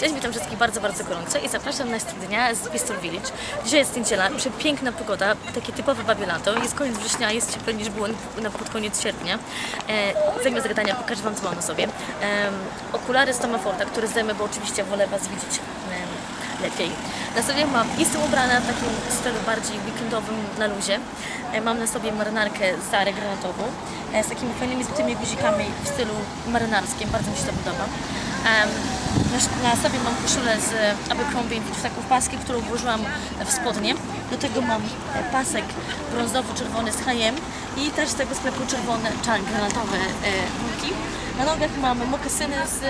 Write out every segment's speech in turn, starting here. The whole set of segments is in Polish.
Cześć, witam wszystkich bardzo, bardzo gorąco i zapraszam na dnia z Bristol Village. Dzisiaj jest niedziela, przepiękna pogoda, takie typowe babie lato. Jest koniec września, jest cieplej niż było na pod koniec sierpnia. E, zamiast gadania pokażę Wam, co mam na sobie. E, okulary z Toma Forda, które zdejmę, bo oczywiście wolę Was widzieć e, lepiej. Na sobie mam, jestem ubrana w takim stylu bardziej weekendowym na luzie. E, Mam na sobie marynarkę Zarę granatową e, z takimi fajnymi zbytymi guzikami w stylu marynarskim, bardzo mi się to podoba. Em, na, sobie mam koszulę z Abercrombie w taką paskę, którą włożyłam w spodnie. Do tego mam e, pasek brązowo-czerwony z H&M i też z tego sklepu czerwone, czarne, granatowe e, bułki. Na nogach mam mokasyny z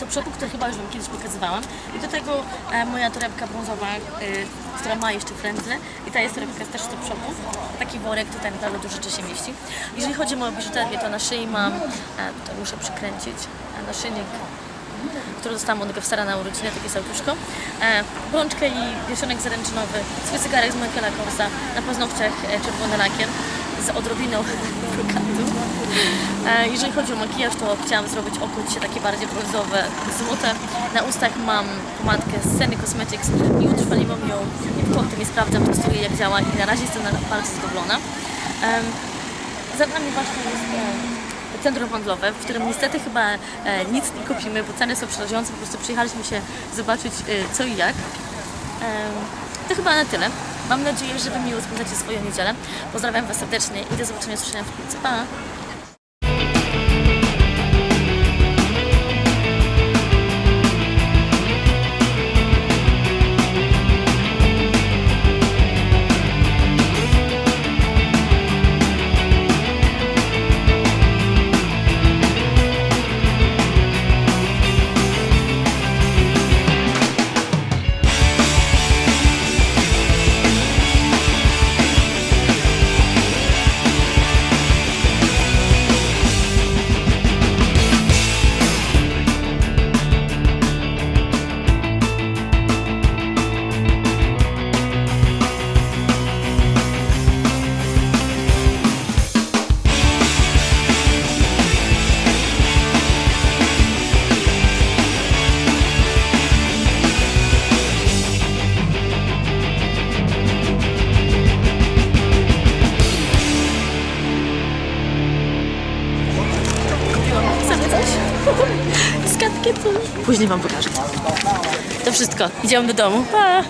to przodu, które chyba już Wam kiedyś pokazywałam. I do tego e, moja torebka brązowa, e, która ma jeszcze frędzle. I ta jest torebka też do przodu. Taki worek, tutaj naprawdę dużo rzeczy się mieści. Jeżeli chodzi o moją biżuterię, to na szyi mam, e, tutaj muszę przykręcić, e, naszyjnik który dostałam od Gowstara na urodziny, takie serduszko. E, brączkę i wiesionek zaręczynowy, swój cygarek z Michaela Korsa, na paznokciach e, czerwony lakier z odrobiną brokatu. E, jeżeli chodzi o makijaż, to chciałam zrobić dzisiaj takie bardziej brązowe, złote. Na ustach mam pomadkę z Senny Cosmetics i utrwaliłam ją kątem i sprawdzam, testuję jak działa i na razie jestem na- bardzo zadowolona. Em, za nami właśnie jest e, centrum handlowe, w którym niestety chyba e, nic nie kupimy, bo ceny są przerażające. Po prostu przyjechaliśmy się zobaczyć e, co i jak. To chyba na tyle. Mam nadzieję, że Wy miło spędzacie swoją niedzielę. Pozdrawiam Was serdecznie i do zobaczenia słyszenia wkrótce. Pa! Później Wam pokażę. To wszystko. Idziemy do domu. Pa!